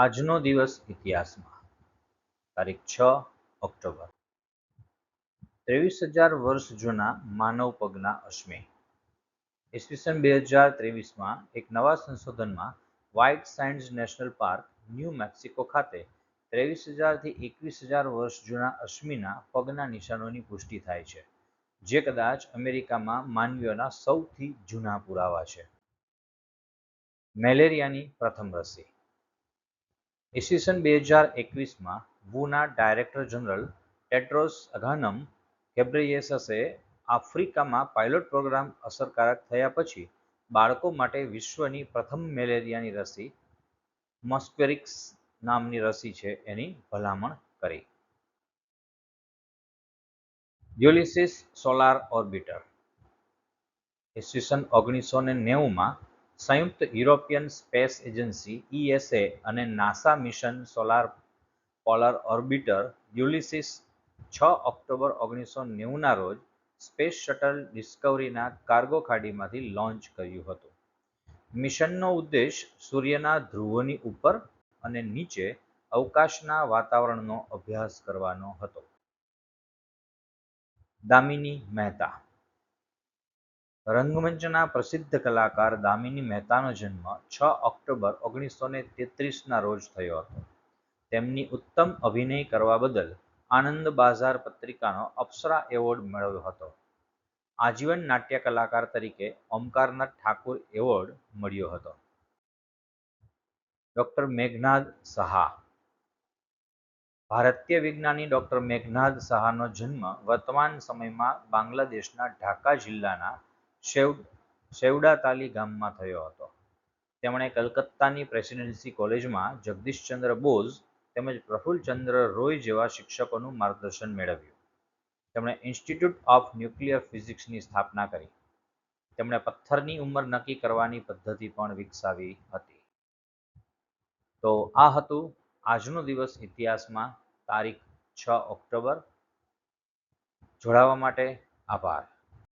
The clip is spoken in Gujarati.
આજનો દિવસ ઇતિહાસમાં. તારીખ છ ઓક્ટોબર. ત્રેવીસ હજાર વર્ષ જૂના માનવ પગના અશ્મિ. ઈસવીસન બે હજાર ત્રેવીસમાં એક નવા સંશોધનમાં White Sands National Park, New Mexico ખાતે ત્રેવીસ હજારથી એકવીસ હજાર વર્ષ જૂના અશ્મિના પગના નિશાનોની પુષ્ટિ થાય છે, જે કદાચ અમેરિકામાં માનવીઓના સૌથી જૂના પુરાવા છે. મેલેરિયાની પ્રથમ રસી. ઈસવીસન બે હજાર એકવીસમાં વુના ડાયરેક્ટર જનરલ ટેડ્રોસ અઘાનમ ઘેબ્રેયેસસે આફ્રિકામાં પાયલોટ પ્રોગ્રામ અસરકારક થયા પછી બાળકો માટે વિશ્વની પ્રથમ મેલેરિયાની રસી મસ્ક્વેરિક્સ નામની રસી છે એની ભલામણ કરી. યુલિસિસ સોલાર ઓર્બિટર ઈસવીસન ઓગણીસો ને નેવુંમાં સંયુક્ત યુરોપિયન સ્પેસ એજન્સી ઈએસએ અને NASA mission solar polar orbiter Ulysses છ ઓક્ટોબર ઓગણીસો નેવુંના રોજ સ્પેસ શટલ ડિસ્કવરીના કાર્ગો ખાડીમાંથી લોન્ચ કર્યું હતું. મિશનનો ઉદ્દેશ સૂર્યના ધ્રુવોની ઉપર અને નીચે અવકાશના વાતાવરણનો અભ્યાસ કરવાનો હતો. દામિની મહેતા રંગમંચના પ્રસિદ્ધ કલાકાર દામિની મહેતાનો જન્મ છ ઓક્ટોબર ઓગણીસો ને તેત્રીસના રોજ થયો હતો. તેમની ઉત્તમ અભિનય કરવા બદલ આનંદ બાઝાર પત્રિકાનો અપ્સરા એવોર્ડ મેળવ્યો હતો. આજીવન નાટ્ય કલાકાર તરીકે ઓમકારનાથ ઠાકુર એવોર્ડ મળ્યો હતો. ડોક્ટર મેઘનાદ સહા. ભારતીય વિજ્ઞાની ડોક્ટર મેઘનાદ સહાનો જન્મ વર્તમાન સમયમાં બાંગ્લાદેશના ઢાકા જિલ્લાના શેવડાતાલી ગામમાં થયો હતો. તેમણે કલકત્તાની પ્રેસિડેન્સી કોલેજમાં જગદીશચંદ્ર બોઝ તેમજ પ્રફુલ્લચંદ્ર રોય જેવા શિક્ષકોનું માર્ગદર્શન મેળવ્યું. તેમણે ઇન્સ્ટિટ્યૂટ ઓફ ન્યુક્લિયર ફિઝિક્સની સ્થાપના કરી. તેમણે પથ્થરની ઉંમર નક્કી કરવાની પદ્ધતિ પણ વિકસાવી હતી. તો આ હતું આજનો દિવસ ઇતિહાસમાં તારીખ છ ઓક્ટોબર. જોડાવા માટે આભાર.